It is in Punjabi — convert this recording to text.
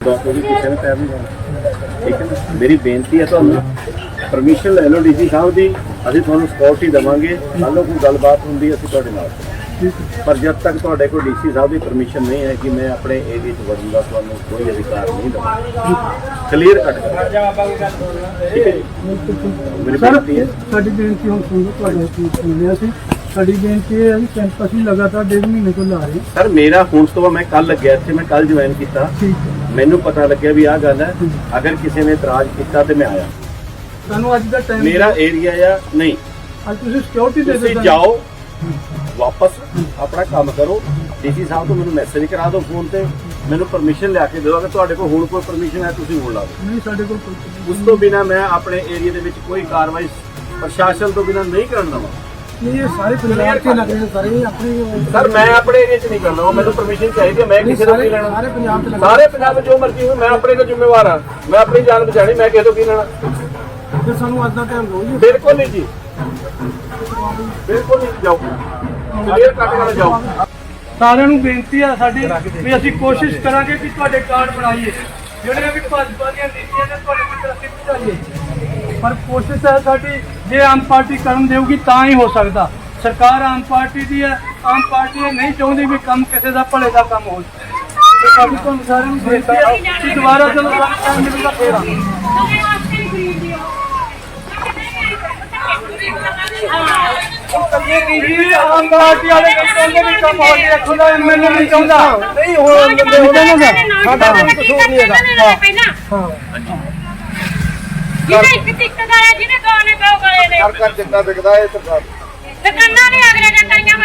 ਕਿਸੇ ਨੇ ਠੀਕ ਹੈ ਨਾ ਮੇਰੀ ਬੇਨਤੀ ਹੈ ਤੁਹਾਨੂੰ ਪਰਮਿਸ਼ਨ ਲੈ ਲਓ ਡੀਸੀ ਸਾਹਿਬ ਦੀ ਅਸੀਂ ਤੁਹਾਨੂੰ ਸਕਿਉਰਟੀ ਦੇਵਾਂਗੇ ਕੱਲ੍ਹ ਨੂੰ ਕੋਈ ਗੱਲਬਾਤ ਹੁੰਦੀ ਅਸੀਂ ਤੁਹਾਡੇ ਨਾਲ। ਪਰ ਜਦ ਤੱਕ ਤੁਹਾਡੇ ਕੋਲ ਡੀਸੀ ਸਾਹਿਬ ਦੀ ਪਰਮਿਸ਼ਨ ਨਹੀਂ ਹੈ ਕਿ ਮੈਂ ਆਪਣੇ ਏਰੀਆ 'ਚ ਵੜਨ ਦਾ ਤੁਹਾਨੂੰ ਕੋਈ ਅਧਿਕਾਰ ਨਹੀਂ ਦਵਾਂਗਾ। ਕਲੀਅਰ ਕੱਟ ਠੀਕ ਹੈ ਜੀ? ਮੇਰੀ ਸਰ ਬੇਨਤੀ ਹੈ। ਸਾਡੀ ਬੇਨਤੀ ਹੁਣ ਸੁਣੋ ਤੁਹਾਡੇ ਕੀ ਸੁਣ ਲਿਆ ਸੀ। ਸਾਡੀ ਬੇਨਤੀ ਇਹ ਹੈ ਵੀ ਕੈਂਪ ਅਸੀਂ ਲਗਾਤਾਰ ਡੇਢ ਮਹੀਨੇ ਤੋਂ ਲਾ ਰਹੇ। ਹਾਂ। ਸਰ ਮੇਰਾ ਹੁਣ ਤੋਂ ਬਾਅਦ ਮੈਂ ਕੱਲ ਲੱਗਿਆ ਇੱਥੇ ਮੈਂ ਕੱਲ ਜੁਆਇਨ ਕੀਤਾ। ਠੀਕ ਹੈ। ਮੈਨੂੰ ਪਤਾ ਲੱਗਿਆ ਵੀ ਆਹ ਗੱਲ ਹੈ ਅਗਰ ਕਿਸੇ ਨੇ ਇਤਰਾਜ਼ ਕੀਤਾ ਤੇ ਮੈਂ ਆਇਆ। ਸਾਨੂੰ ਅੱਜ ਦਾ ਟਾਈਮ ਮੇਰਾ ਏਰੀਆ ਆ ਨਹੀਂ। ਅੱਜ ਤੁਸੀਂ ਸਿਕਿਉਰਿਟੀ ਦੇ ਤੁਸੀਂ ਜਾਓ ਵਾਪਸ ਆਪਣਾ ਕੰਮ ਕਰੋ। ਡੀਸੀ ਸਾਹਿਬ ਤੋਂ ਮੈਨੂੰ ਮੈਸੇਜ ਕਰਾ ਦਿਓ ਫੋਨ ਤੇ। ਮੈਨੂੰ ਪਰਮਿਸ਼ਨ ਲਿਆ ਕੇ ਦਿਓ। ਅਗਰ ਤੁਹਾਡੇ ਕੋਲ ਹੁਣ ਕੋਈ ਪਰਮਿਸ਼ਨ ਹੈ ਤੁਸੀਂ ਹੁਣ ਲਾ ਦਿਓ। ਨਹੀਂ ਸਾਡੇ ਕੋਲ ਕੋਈ ਉਸ ਤੋਂ ਬਿਨਾ ਮੈਂ ਆਪਣੇ ਏਰੀਆ ਦੇ ਵਿੱਚ ਕੋਈ ਕਾਰਵਾਈ ਪ੍ਰਸ਼ਾਸਨ ਤੋਂ ਬਿਨਾ ਨਹੀਂ ਕਰਨ ਦਵਾਂ। ਨਹੀਂ ਇਹ ਸਾਰੇ ਪੰਜਾਬ ਚ ਲੱਗ ਰਹੇ ਸਾਰੇ ਆਪਣੀ ਸਰ ਮੈਂ ਆਪਣੇ ਏਰੀਆ 'ਚ ਨਹੀਂ ਕਰਨਾ ਮੈਨੂੰ ਪਰਮਿਸ਼ਨ ਚਾਹੀਦੀ ਹੈ ਮੈਂ ਕਿਸੇ ਤੋਂ ਕੀ ਲੈਣਾ? ਸਾਰੇ ਪੰਜਾਬ ਚ ਲੱਗ ਸਾਰੇ ਪੰਜਾਬ ਜੋ ਮਰਜ਼ੀ ਹੋਵੇ ਮੈਂ ਆਪਣੇ ਤੋਂ ਜ਼ਿੰਮੇਵਾਰ ਹਾਂ ਮੈਂ ਆਪਣੀ ਜਾਨ ਬਚਾਣੀ ਮੈਂ ਕਿਸੇ ਤੋਂ ਕੀ ਲੈਣਾ? ਫਿਰ ਸਾਨੂੰ ਅੱਜ ਦਾ ਟਾਈਮ ਦਿਓ ਜੀ। ਬਿਲਕੁਲ ਨਹੀਂ ਜੀ। ਬਿਲਕੁਲ ਨਹੀਂ ਜਾਓ। ਕਲੀਅਰ ਕੱਟ ਕੇ ਜਾਓ। ਸਾਰਿਆਂ ਨੂੰ ਬੇਨਤੀ ਆ ਸਾਡੀ ਵੀ ਅਸੀਂ ਕੋਸ਼ਿਸ਼ ਕਰਾਂਗੇ ਕਿ ਤੁਹਾਡੇ ਕਾਰਡ ਬਣਾਈਏ। ਜਿਹੜੀਆਂ ਵੀ ਭਾਜਪਾ ਦੀਆਂ ਨੀਤੀਆਂ ਨੇ ਤੁਹਾਡੇ ਤੱਕ ਅਸੀਂ ਪਹੁੰਚਾਈਏ। ਪਰ ਕੋਸ਼ਿਸ਼ ਹੈ ਸਾਡੀ ਜੇ ਆਮ ਪਾਰਟੀ ਕਰਨ ਦੇਊਗੀ ਤਾਂ ਹੀ ਹੋ ਸਕਦਾ। ਸਰਕਾਰ ਆਮ ਪਾਰਟੀ ਦੀ ਹੈ ਆਮ ਪਾਰਟੀ ਨਹੀਂ ਚਾਹੁੰਦੀ ਵੀ ਕੰਮ ਕਿਸੇ ਦਾ ਭਲੇ ਦਾ ਕੰਮ ਹੋ ਤੇ ਸਾਡੀ ਤੁਹਾਨੂੰ ਸਾਰਿਆਂ ਨੂੰ ਬੇਨਤੀ ਹੈ ਕਿ ਦੁਬਾਰਾ ਜਦੋਂ ਸਾਨੂੰ ਟਾਈਮ ਮਿਲੇਗਾ ਫੇਰ ਇਹ ਕੀ ਆਮ ਪਾਰਟੀ ਵਾਲੇ ਕਹਿੰਦੇ ਵੀ ਕੰਮ ਹੋ ਗਿਆ ਖੁਦਾ ਐਮਐਲਏ ਨਹੀਂ ਚਾਹੁੰਦਾ। ਨਹੀਂ ਹੋਣ ਦਿੰਦੇ ਉਹਨਾਂ ਦਾ ਸਾਡਾ ਕਸੂਰ ਨਹੀਂ ਹੈਗਾ। ਹਾਂ। ਜਿਹਨੇ ਇੱਕ ਟਿੱਕ ਗਾਇਆ ਜਿਹਨੇ ਦੋ ਨੇ ਦੋ ਗਾਏ ਹਰ ਘਰ ਜਿੰਨਾ ਵਿਕਦਾ ਇਹ ਸਰਕਾਰ। ਦੁਕਾਨਾਂ ਨੇ ਅਗਲੇ ਨੇ ਕਰੀਆਂ